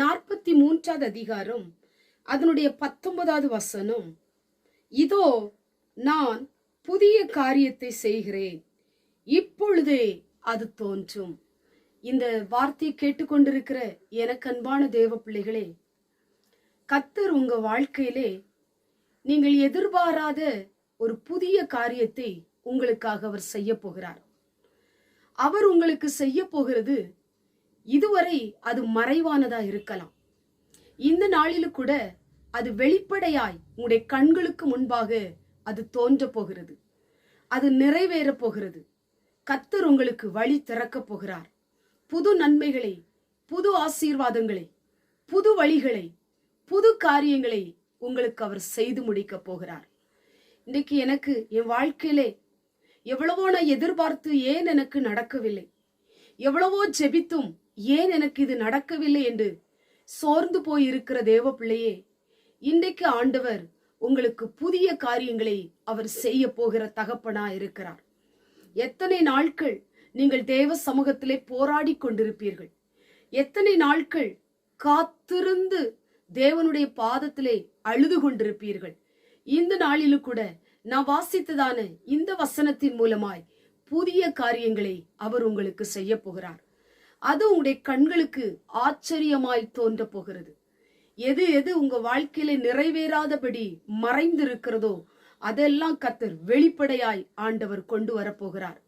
நாற்பத்தி மூன்றாவது அதிகாரம் அதனுடைய பத்தொன்பதாவது வசனம். இதோ நான் புதிய காரியத்தை செய்கிறேன். இப்பொழுதே அது தோன்றும். இந்த வார்த்தையை கேட்டுக்கொண்டிருக்கிற எனக்கு அன்பான தேவ பிள்ளைகளே கத்தர் உங்க வாழ்க்கையிலே நீங்கள் எதிர்பாராத ஒரு புதிய காரியத்தை உங்களுக்காக அவர் செய்ய போகிறார். அவர் உங்களுக்கு செய்ய போகிறது இதுவரை அது மறைவானதா இருக்கலாம். இந்த நாளிலும் கூட அது வெளிப்படையாய் உங்களுடைய கண்களுக்கு முன்பாக அது தோன்ற போகிறது. அது நிறைவேற போகிறது. கத்தர் உங்களுக்கு வழி திறக்கப் போகிறார். புது நன்மைகளை புது ஆசீர்வாதங்களை புது வழிகளை புது காரியங்களை உங்களுக்கு அவர் செய்து முடிக்க போகிறார். இன்றைக்கு எனக்கு என் வாழ்க்கையிலே எவ்வளவோ நான் எதிர்பார்த்து ஏன் எனக்கு நடக்கவில்லை? எவ்வளவோ ஜெபித்தும் ஏன் எனக்கு இது நடக்கவில்லை என்று சோர்ந்து போய் இருக்கிற தேவ பிள்ளையே இன்றைக்கு ஆண்டவர் உங்களுக்கு புதிய காரியங்களை அவர் செய்ய போகிற தகப்பனா இருக்கிறார். எத்தனை நாட்கள் நீங்கள் தேவ சமூகத்திலே போராடி கொண்டிருப்பீர்கள். எத்தனை நாட்கள் காத்திருந்து தேவனுடைய பாதத்திலே அழுது கொண்டிருப்பீர்கள். இந்த நாளிலும் கூட நான் வாசித்ததான இந்த வசனத்தின் மூலமாய் புதிய காரியங்களை அவர் உங்களுக்கு செய்ய போகிறார். அது உங்களுடைய கண்களுக்கு ஆச்சரியமாய் தோன்ற போகிறது. எது எது உங்க வாழ்க்கையில நிறைவேறாதபடி மறைந்திருக்கிறதோ அதெல்லாம் கத்தர் வெளிப்படையாய் ஆண்டவர் கொண்டு வரப்போகிறார்.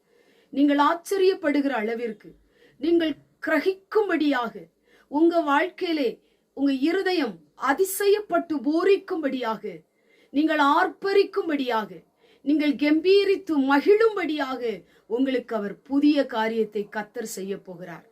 நீங்கள் ஆச்சரியப்படுகிற அளவிற்கு நீங்கள் கிரகிக்கும்படியாக உங்க வாழ்க்கையிலே உங்க இருதயம் அதிசயப்பட்டு பூரிக்கும்படியாக நீங்கள் ஆர்ப்பரிக்கும்படியாக நீங்கள் கம்பீரித்து மகிழும்படியாக உங்களுக்கு அவர் புதிய காரியத்தை கத்தர் செய்ய போகிறார்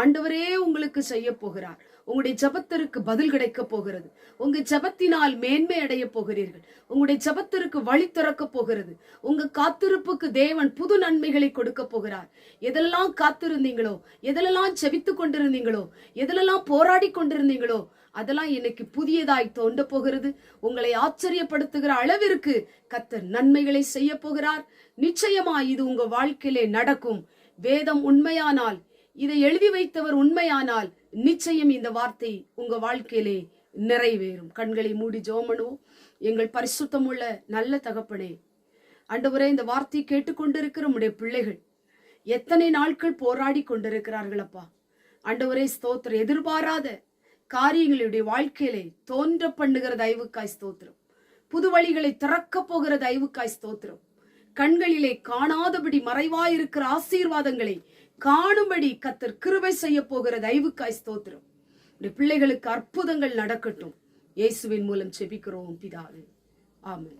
ஆண்டவரே உங்களுக்கு செய்ய போகிறார். உங்களுடைய ஜபத்திற்கு பதில் கிடைக்க போகிறது. உங்க ஜபத்தினால் மேன்மை அடைய போகிறீர்கள். உங்களுடைய ஜபத்திற்கு வழி திறக்க போகிறது. உங்க காத்திருப்புக்கு தேவன் புது நன்மைகளை கொடுக்க போகிறார். எதெல்லாம் காத்திருந்தீங்களோ எதிலெல்லாம் செவித்து கொண்டிருந்தீங்களோ எதிலெல்லாம் போராடி கொண்டிருந்தீங்களோ அதெல்லாம் இன்னைக்கு புதியதாய் தோண்ட போகிறது. உங்களை ஆச்சரியப்படுத்துகிற அளவிற்கு கத்தர் நன்மைகளை செய்ய போகிறார். நிச்சயமா இது உங்க வாழ்க்கையிலே நடக்கும். வேதம் உண்மையானால் இதை எழுதி வைத்தவர் உண்மையானால் நிச்சயம் இந்த வார்த்தை உங்க வாழ்க்கையிலே நிறைவேறும். கண்களை மூடி ஜோமனுவோம் எங்கள் பரிசுத்தமுள்ள நல்ல தகப்பனே அண்டவரே இந்த வார்த்தையை கேட்டுக்கொண்டிருக்கிற உடைய பிள்ளைகள் எத்தனை நாட்கள் போராடி கொண்டிருக்கிறார்களப்பா அண்டவரே ஸ்தோத்திரம். எதிர்பாராத காரியங்களுடைய வாழ்க்கையிலே தோன்ற பண்ணுகிற தயவுக்காய் ஸ்தோத்திரம். புது வழிகளை திறக்க போகிற தயவுக்காய் ஸ்தோத்திரம். கண்களிலே காணாதபடி மறைவாயிருக்கிற ஆசீர்வாதங்களை காணும்படி கத்தர் கிருபை செய்ய போகிற தயவுக்காய் ஸ்தோத்திரம். பிள்ளைகளுக்கு அற்புதங்கள் நடக்கட்டும். இயேசுவின் மூலம் செபிக்கிறோம் பிதாவே. ஆமன்.